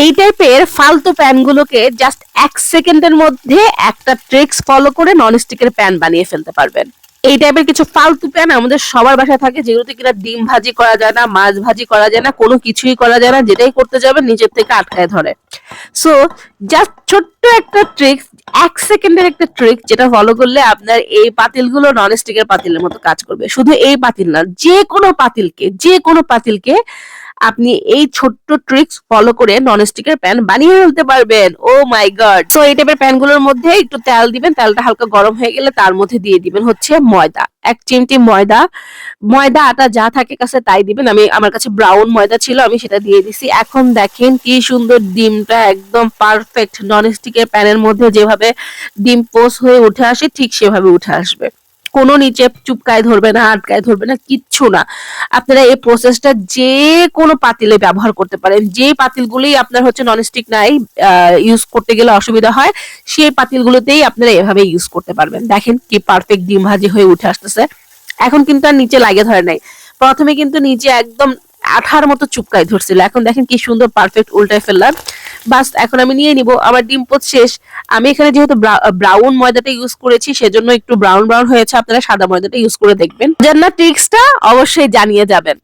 এই টাইপের ফালতু প্যানগুলোকে জাস্ট এক সেকেন্ডের মধ্যে একটা ট্রিক্স ফলো করে ননস্টিকের প্যান বানিয়ে ফেলতে পারবেন। এই টাইপের কিছু ফালতু প্যান আমাদের সবার বাসায় থাকে, যেগুলোতে কিনা ডিম ভাজি করা যায় না, মাছ ভাজি করা যায় না, কোনো কিছুই করা যায় না, যেটাই করতে যাবে নিজের থেকে আটকায় ধরে। সো জাস্ট ছোট্ট একটা ট্রিক্স এক সেকেন্ডের একটা ট্রিক যেটা ফলো করলে আপনার এই পাতিলগুলো ননস্টিকের পাতিলের মতো কাজ করবে। শুধু এই পাতিল না যে কোনো পাতিলকে যে কোনো পাতিলকে আপনি এই ছোট্ট ট্রিক্স ফলো করে ননস্টিকের প্যান বানিয়ে ফেলতে পারবেন। ও মাই গড তো এই টাইপের প্যানগুলোর মধ্যে একটু তেল দিবেন, তেলটা হালকা গরম হয়ে গেলে তার মধ্যে দিয়ে দিবেন হচ্ছে ময়দা। এক চিমটি ময়দা ময়দা আটা যা থাকে কাছে তাই দিবেন। আমি, আমার কাছে ব্রাউন ময়দা ছিল, আমি সেটা দিয়ে দিছি। এখন দেখেন কি সুন্দর ডিমটা একদম পারফেক্ট ননস্টিকের প্যানের মধ্যে যেভাবে ডিম পোস হয়ে উঠে আসে, ঠিক সেভাবে উঠে আসবে। কোনো নিচে চুপকায় ধরবে না, আটকায় ধরবে না, কিচ্ছু না। আপনারা এই প্রসেসটা যে কোনো পাতিলে ব্যবহার করতে পারেন। যে পাতিলগুলোই আপনার হচ্ছে ননস্টিক নাই ইউজ করতে গেলে অসুবিধা হয়, সেই পাতিলগুলোতেই আপনারা এভাবে ইউজ করতে পারবেন। দেখেন কি পারফেক্ট ডিম ভাজি হয়ে উঠে আসতেছে। এখন কিন্তু আর নিচে লাগে ধরে নাই। প্রথমে কিন্তু নিচে একদম আঠার মতো চুপকায় ধরছিল। এখন দেখেন কি সুন্দর পারফেক্ট উল্টায় ফেললাম। বাস, এখন আমি নিয়ে নিব। আমার ডিম পোচ শেষ। আমি এখানে যেহেতু ব্রাউন ময়দাটা ইউজ করেছি, সেজন্য একটু ব্রাউন ব্রাউন হয়েছে। আপনারা সাদা ময়দাটা ইউজ করে দেখবেন। জান্নার ট্রিক্সটা অবশ্যই জানিয়ে যাবেন।